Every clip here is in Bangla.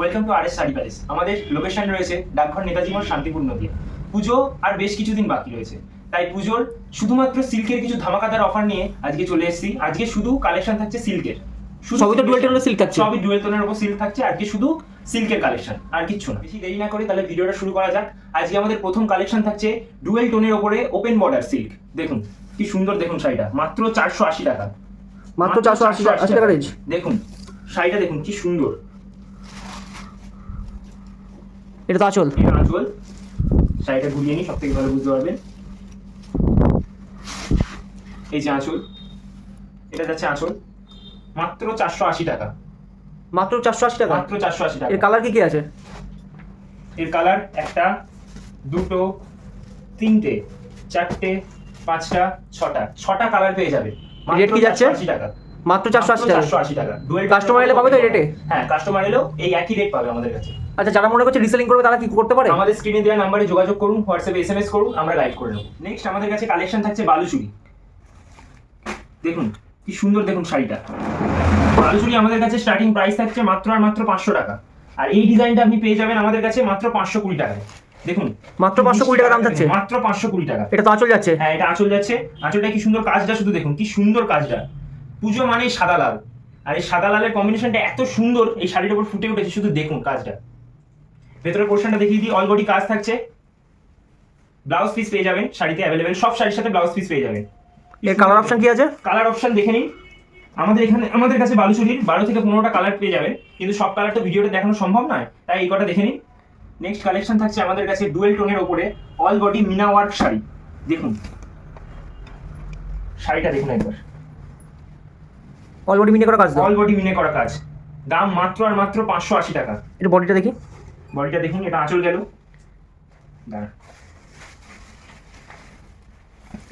Welcome to R S sari palace. আমাদের লোকেশন রয়েছে ডাকঘর নেতাজি মোড় শান্তিপূর্ণ দিয়ে পুজো আর বেশ কিছুদিন বাকি রয়েছে। তাই পুজোর শুধুমাত্র সিল্কের কিছু ধামাকাদার অফার নিয়ে আজকে চলে এসেছি। আজকে শুধু কালেকশন থাকছে সিল্কের। সবই তো ডুয়েল tone সিল্ক থাকছে। সবই ডুয়েল টোনের উপর সিল্ক থাকছে। আজকে শুধু সিল্কের কালেকশন আর কিচ্ছু না। বেশি দেরি না করে তাহলে ভিডিওটা শুরু করা যাক। আজকে আমাদের প্রথম কালেকশন থাকছে ডুয়েল টোনের ওপরে ওপেন বর্ডার সিল্ক দেখুন কি সুন্দর দেখুন শাড়িটা। মাত্র চারশো আশি টাকা। মাত্র চারশো আশি আশি টাকা রেঞ্জ দেখুন শাড়িটা দেখুন কি সুন্দর। এটা তো আচল। এটা আঁচল। শাড়িটা ঘুরিয়ে নিই সব থেকে ভালো বুঝতে পারবেন। এই যে আঁচল এটা যাচ্ছে আঁচল। মাত্র চারশো আশি টাকা। মাত্র চারশো আশি টাকা? মাত্র চারশো আশি টাকা। এর কালার কি কি আছে? এর কালার একটা দুটো তিনটে চারটে পাঁচটা ছটা। ছটা কালার পেয়ে যাবে। রেট কি যাচ্ছে? আশি টাকা। মাত্র চারশো আশি টাকা। চারশো আশি টাকা। Customer এলে পাবে তো rate হ্যাঁ কাস্টমার এলেও এই একই রেট পাবে আমাদের কাছে। আচ্ছা যারা মনে করছে রিসেলিং করবে তারা কি করতে পারে? আমাদের স্ক্রিনে দেওয়া নাম্বারে যোগাযোগ করুন হোয়াটসঅ্যাপে এসএমএস করুন আমরা গাইড করে নেব। নেক্সট আমাদের কাছে কালেকশন থাকছে বালুচুরি। দেখুন কি সুন্দর দেখুন শাড়িটা। বালুচুরি আমাদের কাছে স্টার্টিং প্রাইস থাকছে মাত্র আর মাত্র পাঁচশো টাকা। আর এই ডিজাইনটা আপনি পেয়ে যাবেন আমাদের কাছে মাত্র পাঁচশো কুড়ি টাকায়। দেখুন মাত্র 520 টাকা দাম থাকছে? মাত্র পাঁচশো কুড়ি টাকা। এটা তো আচল যাচ্ছে। হ্যাঁ এটা আঁচল যাচ্ছে। আঁচলটা কি সুন্দর কাজটা? শুধু দেখুন কি সুন্দর কাজটা। পুজো মানে সাদা লাল। আর এই সাদা লালের কম্বিনেশনটা এত সুন্দর এই শাড়ির উপর ফুটে উঠেছে। শুধু দেখুন কাজটা। ভেতরের পোর্শনটা দেখিয়ে দিই অল বডি কাজ থাকছে। ব্লাউজ পিস পেয়ে যাবেন শাড়িতে অ্যাভেলেবেল সব শাড়ির সাথে ব্লাউজ পিস পেয়ে যাবেন। এর কালার অপশন কি আছে? কালার অপশন দেখে নিন। আমাদের এখানে আমাদের কাছে বালুচুরির বারো থেকে পনেরোটা কালার পেয়ে যাবেন কিন্তু সব কালার তো ভিডিওতে দেখানো সম্ভব নয় তাই এই কটা দেখে নিন। নেক্সট কালেকশন থাকছে আমাদের কাছে ডুয়েল টোনের ওপরে all body Meena work sari. দেখুন। শাড়িটা দেখুন একবার। অল বডি মিনে করা কাজ অল বডি মিনে করা কাজ। দাম মাত্র আর মাত্র পাঁচশো আশি টাকা। এটা বডিটা দেখি। বডিটা দেখুন এটা আঁচল গেল।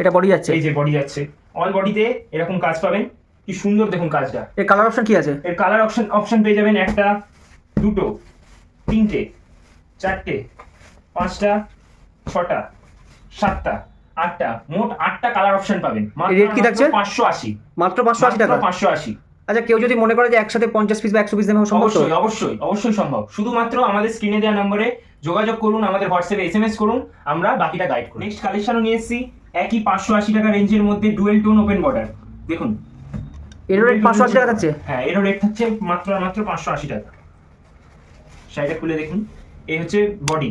এটা বডি যাচ্ছে। এই যে বডি যাচ্ছে। অল বডিতে এরকম কাজ পাবেন। কি সুন্দর দেখুন কাজটা। এর কালার অপশন কি আছে? এর কালার অপশন অপশন পেয়ে যাবেন একটা দুটো তিনটে চারটে পাঁচটা ছটা সাতটা আটটা মোট আটটা কালার অপশন পাবেন। Rate কি থাকছে? পাঁচশো আশি। মাত্র পাঁচশো আশি টাকা? পাঁচশো আশি। আচ্ছা কেউ যদি মনে করে যে একসাথে পঞ্চাশ পিস বা একশো পিস দেওয়া সম্ভব অবশ্যই অবশ্যই অবশ্যই সম্ভব। শুধুমাত্র আমাদের স্ক্রিনে দেওয়া নম্বরে যোগাযোগ করুন আমাদের হোয়াটসঅ্যাপে এস এম এস করুন আমরা বাকিটা গাইড করুন নেক্সট কালেকশনও নিয়ে এসেছি একই পাঁচশো আশি টাকা রেঞ্জের মধ্যে ডুয়েল টোন ওপেন বর্ডার দেখুন। এর রেট পাঁচশো আশি টাকা থাকছে? হ্যাঁ এরও রেট থাকছে মাত্র মাত্র পাঁচশো আশি টাকা। শাড়িটা খুলে দেখুন। এই হচ্ছে বডি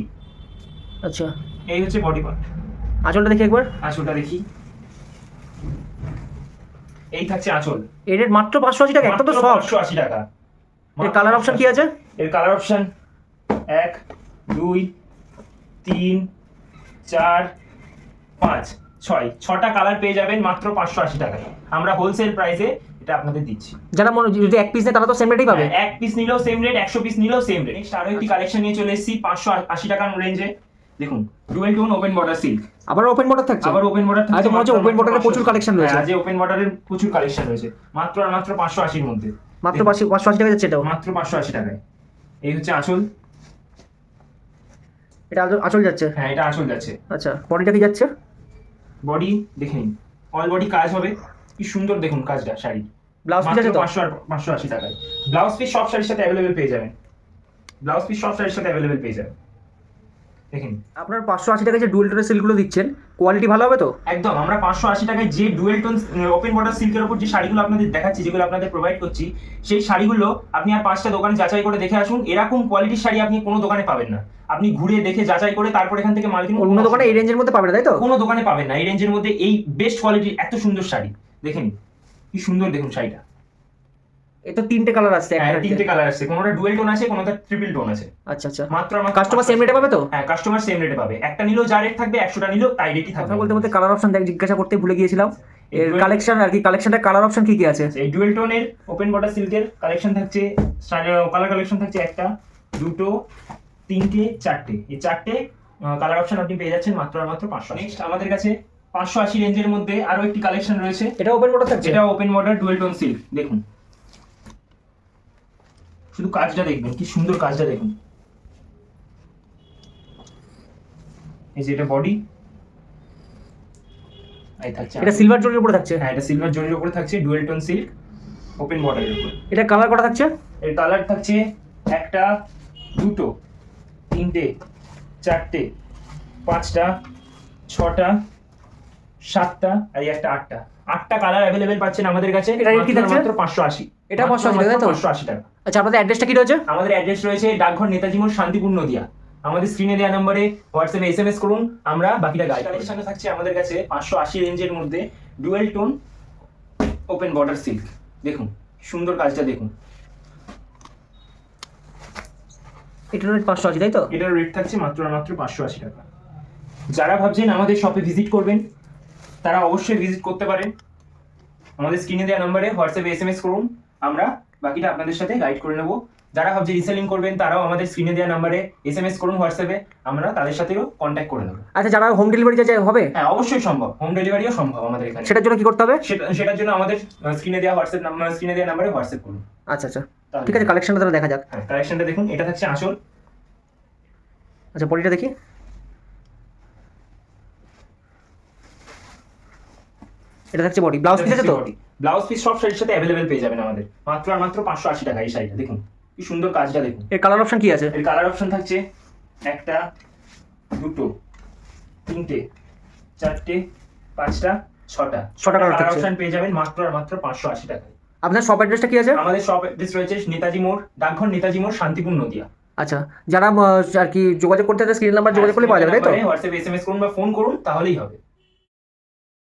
আচ্ছা। এই হচ্ছে বডি পার্ট আঁচলটা দেখি একবার। আঁচলটা দেখি। এই থাকছে আঁচল। এর মাত্র পাঁচশো আশি টাকা একটা তো সব। পাঁচশো আশি টাকা। এর কালার অপশন কি আছে? এর কালার অপশন এক দুই তিন চার পাঁচ ছয়। ছটা কালার পেয়ে যাবেন মাত্র পাঁচশো আশি টাকায়। আমরা হোলসেল প্রাইসে এটা আপনাদের দিচ্ছি। যারা মনে যদি এক পিস নেয় তারা তো সেম রেটেই পাবে। হ্যাঁ, এক পিস নিলেও সেম রেট একশো পিস নিলেও সেম রেট নেক্সট আরও একটি কালেকশন নিয়ে চলে এসেছি পাঁচশো আশি টাকার রেঞ্জে দেখুন dual tone open border silk আবার ওপেন বর্ডার থাকছে? আবার ওপেন বর্ডার আচ্ছা, মনে হচ্ছে border এর প্রচুর collection রয়েছে। আজ ওপেন বর্ডারের প্রচুর কালেকশন রয়েছে। মাত্র আর মাত্র পাঁচশো আশির মধ্যে। মাত্র পাঁচশো পাঁচশো আশি টাকা যাচ্ছে এটাও। মাত্র পাঁচশো আশি টাকায়। এই হচ্ছে আঁচল এটা আঁচল যাচ্ছে? হ্যাঁ এটা আঁচল যাচ্ছে। আচ্ছা বডিটা কি যাচ্ছে? বডি দেখে নিন। অল বডি কাজ হবে। কি সুন্দর দেখুন কাজটা শাড়ি। ব্লাউজ পিস আছে তো? পাঁচশো আর পাঁচশো আশি টাকায়। ব্লাউজ পিস সব শাড়ির সাথে অ্যাভেলেবেল পেয়ে যাবেন। ব্লাউজ পিস সব শাড়ির সাথে অ্যাভেলেবেল পেয়ে যাবেন। দেখেন। আপনার পাঁচশো আশি টাকা যে ডুয়েল টোনের সিল্কগুলো দিচ্ছেন কোয়ালিটি ভালো হবে তো? একদম আমরা পাঁচশো আশি টাকায় যে ডুয়েল টোন ওপেন বর্ডার সিল্কের উপর যে শাড়িগুলো আপনাদের দেখাচ্ছি যেগুলো আপনাদের প্রোভাইড করছি সেই শাড়িগুলো আপনি আর পাঁচটা দোকানে যাচাই করে দেখে আসুন। এরকম কোয়ালিটির শাড়ি আপনি কোনো দোকানে পাবেন না। আপনি ঘুরে দেখে যাচাই করে তারপর এখান থেকে মাল কিনুন। অন্য দোকানে এই রেঞ্জের মধ্যে পাবেন তাই তো? কোনো দোকানে পাবেন না। এই রেঞ্জের মধ্যে এই বেস্ট কোয়ালিটির এত সুন্দর শাড়ি। দেখেন কি সুন্দর দেখুন শাড়িটা। এ তো তিনটে কালার আসছে হ্যাঁ একটা তিনটে কালার আছে কোনোটা ডুয়েল টোন আছে কোনোটা ট্রিপল টোন আছে। আচ্ছা আচ্ছা। মাত্র আমার কাস্টমার সেম রেটে পাবে তো? হ্যাঁ কাস্টমার সেম রেটে পাবে। একটা নিলেও যা রেট থাকবে একশোটা নিলেও তাই রেটই থাকবে। কথা বলতে বলতে কালার অপশন দেখ জিজ্ঞাসা করতে ভুলে গিয়েছিলাম। এর কালেকশন আর কি কালেকশনটা কালার অপশন কি কি আছে? এই ডুয়েল টোনের ওপেন বর্ডার সিল্কের কালেকশন থাকছে কালার কালেকশন থাকছে একটা দুটো তিনটে চারটে। এই চারটে কালার অপশন আপনি পেয়ে যাচ্ছেন মাত্র আর মাত্র পাঁচশো নেক্সট আমাদের কাছে পাঁচশো আশি রেঞ্জের মধ্যে আরও একটি কালেকশন রয়েছে। এটা ওপেন বর্ডার থাকছে? এটা open border dual tone silk দেখুন শুধু কাজটা দেখবেন কি সুন্দর কাজটা দেখুন। এই যে এটা বডি এই থাকছে এটা সিলভার জরির উপরে থাকছে? হ্যাঁ এটা সিলভার জরির উপরে থাকছে ডুয়েল টোন সিল্ক ওপেন বর্ডারের উপর। এটা কালার কটা থাকছে? এর কালার থাকছে একটা দুটো তিনটে চারটে পাঁচটা ছটা সাতটা আর এই একটা আটটা। আটটা কালার অ্যাভেলেবেল পাচ্ছেন আমাদের কাছে এটা rate কি থাকছে? মাত্র পাঁচশো আশি। এটা 580 তাই তো? পাঁচশো আশি টাকা। আচ্ছা আপনাদের অ্যাড্রেসটা কি রয়েছে? আমাদের অ্যাড্রেস রয়েছে ডাকঘর নেতাজি মোড় শান্তিপুর নদিয়া আমাদের স্ক্রিনে দেওয়া নম্বরে হোয়াটসঅ্যাপে এস এম এস করুন আমরা বাকিটা গাইড কালেকশনে থাকছে আমাদের কাছে পাঁচশো আশি রেঞ্জের মধ্যে dual tone open border silk দেখুন সুন্দর কাজটা দেখুন। এটার রেট পাঁচশো আছে তাই তো? এটার রেট থাকছে মাত্র মাত্র পাঁচশো আশি টাকা। যারা ভাবছেন আমাদের শপে ভিজিট করবেন তারা অবশ্যই ভিজিট করতে পারেন। আমাদের স্ক্রিনে দেওয়া নম্বরে হোয়াটসঅ্যাপে এস এম এস করুন। আমরা বাকিটা আপনাদের সাথে গাইড করে নেব। যারা ভাবছে রিসেলিং করবেন তারাও আমাদের স্ক্রিনে দেওয়া নম্বরে এস এম এস করুন হোয়াটসঅ্যাপে আমরা তাদের সাথেও কন্ট্যাক্ট করে নেব। আচ্ছা যারা হোম ডেলিভারি যায় হবে? হ্যাঁ অবশ্যই সম্ভব। হোম ডেলিভারিও সম্ভব আমাদের এখানে। সেটার জন্য কি করতে হবে? সেটা সেটার জন্য আমাদের স্ক্রিনে দেওয়া হোয়াটসঅ্যাপ নাম্বার স্ক্রিনে দেওয়া নাম্বারে হোয়াটসঅ্যাপ করুন। আচ্ছা আচ্ছা। ঠিক আছে কালেকশনটা তাহলে দেখা যাক। হ্যাঁ কালেকশনটা দেখুন। এটা থাকছে আঁচল আচ্ছা বডিটা দেখি। এটা থাকছে বডি ব্লাউজ পিস আছে তো? ব্লাউজ পিস সব শাড়ির সাথে অ্যাভেলেবেল পেয়ে যাবেন আমাদের। মাত্র আর মাত্র পাঁচশো আশি টাকা এই শাড়িটা দেখুন। কি সুন্দর কাজটা দেখুন। এর কালার অপশন কি আছে? এর কালার অপশন থাকছে একটা দুটো তিনটে চারটে পাঁচটা ছটা। ছটা কালার থাকছে। অপশন পেয়ে যাবেন মাত্র আর মাত্র পাঁচশো আশি টাকায়। আপনার শপ অ্যাড্রেসটা কি আছে? আমাদের শপ অ্যাড্রেস রয়েছে নেতাজি মোড় ডাকঘর নেতাজি মোড় শান্তিপুর নদিয়া। আচ্ছা যারা আর কি যোগাযোগ করতে চায় স্ক্রিন নাম্বার যোগাযোগ করলে পাওয়া যাবে তাই তো? হোয়াটসঅ্যাপ এস এম এস করুন বা ফোন করুন তাহলেই হবে।